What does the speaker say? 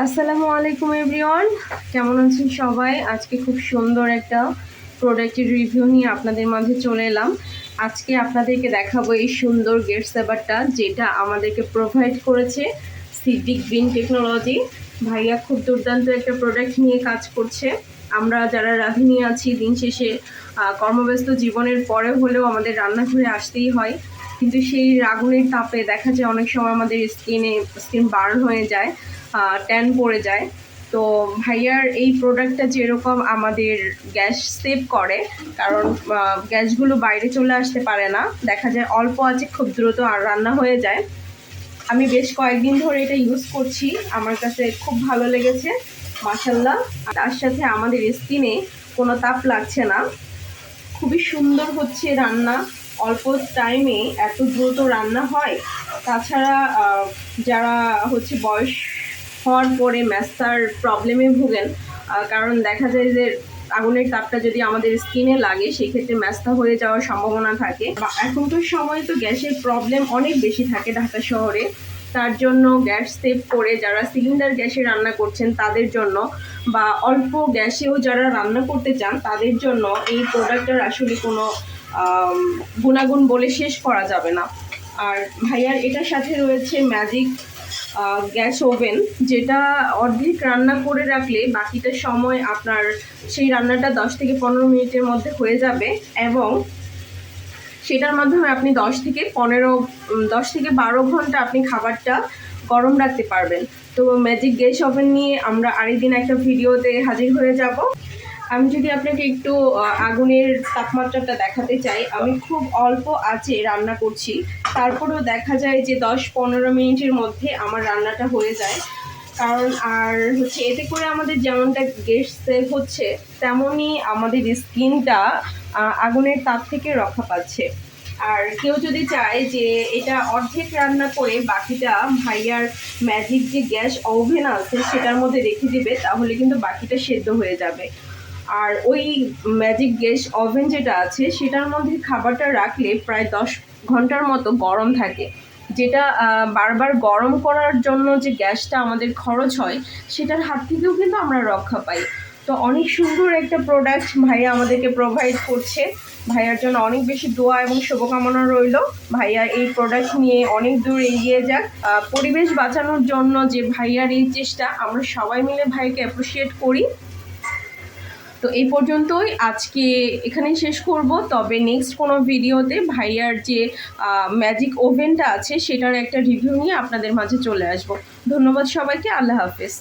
আসসালামু আলাইকুম, এভরিওয়ান। কেমন আছেন সবাই? আজকে খুব সুন্দর একটা প্রোডাক্টের রিভিউ নিয়ে আপনাদের মাঝে চলে এলাম। আজকে আপনাদেরকে দেখাবো এই সুন্দর গেট সেভারটা যেটা আমাদেরকে প্রোভাইড করেছে সিদ্দিক গ্রিন টেকনোলজি ভাইয়া খুব দুর্দান্ত একটা প্রোডাক্ট নিয়ে কাজ করছে। আমরা যারা রাঁধুনি আছি, দিন শেষে কর্মব্যস্ত জীবনের পরে হলেও আমাদের রান্নাঘরে আসতেই হয়। কিন্তু সেই আগুনের তাপে দেখা যায় অনেক সময় আমাদের স্কিনে স্কিন বার্ন হয়ে যায় ট্যান পড়ে যায়। তো ভাইয়ার এই প্রোডাক্টটা যেরকম আমাদের গ্যাস সেভ করে, কারণ গ্যাসগুলো বাইরে চলে আসতে পারে না, দেখা যায় অল্প আছে, খুব দ্রুত আর রান্না হয়ে যায়। আমি বেশ কয়েকদিন ধরে এটা ইউজ করছি, আমার কাছে খুব ভালো লেগেছে মাসাল্লাহ তার সাথে আমাদের স্কিনে কোনো তাপ লাগছে না। খুবই সুন্দর হচ্ছে রান্না। অল্প টাইমে এত দ্রুত রান্না হয়। তাছাড়া যারা হচ্ছে বয়স হওয়ার পরে ম্যাস্তার প্রবলেমে ভুগেন কারণ দেখা যায় যে আগুনের তাপটা যদি আমাদের স্কিনে লাগে, সেক্ষেত্রে ম্যাস্তা হয়ে যাওয়ার সম্ভাবনা থাকে। এখনকার সময় তো গ্যাসের প্রবলেম অনেক বেশি থাকে ঢাকা শহরে। তার জন্য গ্যাস সেভ করে যারা সিলিন্ডার গ্যাসে রান্না করছেন, তাদের জন্য বা অল্প গ্যাসেও যারা রান্না করতে চান, তাদের জন্য এই প্রোডাক্টটার আসলে কোনো গুণাগুণ বলে শেষ করা যাবে না। আর ভাইয়ার এটার সাথে রয়েছে ম্যাজিক গ্যাস ওভেন, যেটা অর্ধেক রান্না করে রাখলে বাকিটা সময় আপনার সেই রান্নাটা দশ থেকে পনেরো মিনিটের মধ্যে হয়ে যাবে এবং সেটার মাধ্যমে আপনি দশ থেকে পনেরো দশ থেকে বারো ঘণ্টা আপনি খাবারটা গরম রাখতে পারবেন। তো ম্যাজিক গ্যাস ওভেন নিয়ে আমরা আরেকদিন একটা ভিডিওতে হাজির হয়ে যাব। আমি যদি আপনাকে একটু আগুনের তাপমাত্রাটা দেখাতে চাই, আমি খুব অল্প আঁচে রান্না করছি। তারপরেও দেখা যায় যে দশ পনেরো মিনিটের মধ্যে আমার রান্নাটা হয়ে যায়। কারণ, আর হচ্ছে এতে করে আমাদের যেমনটা গ্যাস সেভ হচ্ছে, তেমনই আমাদের স্কিনটা আগুনের তাপ থেকে রক্ষা পাচ্ছে। আর কেউ যদি চায় যে এটা অর্ধেক রান্না করে বাকিটা ভাইয়ার ম্যাজিক যে গ্যাস ওভেন আছে সেটার মধ্যে রেখে দিবে, তাহলে কিন্তু বাকিটা সেদ্ধ হয়ে যাবে। আর ওই ম্যাজিক গ্যাস ওভেন যেটা আছে, সেটার মধ্যে খাবারটা রাখলে প্রায় দশ ঘণ্টার মতো গরম থাকে। যেটা বারবার গরম করার জন্য যে গ্যাসটা আমাদের খরচ হয়, সেটার হাত থেকেও কিন্তু আমরা রক্ষা পাই। তো অনেক সুন্দর একটা প্রোডাক্ট ভাইয়া আমাদেরকে প্রোভাইড করছে। ভাইয়ার জন্য অনেক বেশি দোয়া এবং শুভকামনা রইল। ভাইয়া এই প্রোডাক্ট নিয়ে অনেক দূর এগিয়ে যাক। পরিবেশ বাঁচানোর জন্য যে ভাইয়ার এই চেষ্টা, আমরা সবাই মিলে ভাইকে অ্যাপ্রিসিয়েট করি। তো এই পর্যন্তই আজকে এখানে শেষ করব। তবে নেক্সট কোনো ভিডিওতে ভাইয়ার যে ম্যাজিক ওভেনটা আছে, সেটার একটা রিভিউ নিয়ে আপনাদের মাঝে চলে আসব। ধন্যবাদ সবাইকে, আল্লাহ হাফেজ।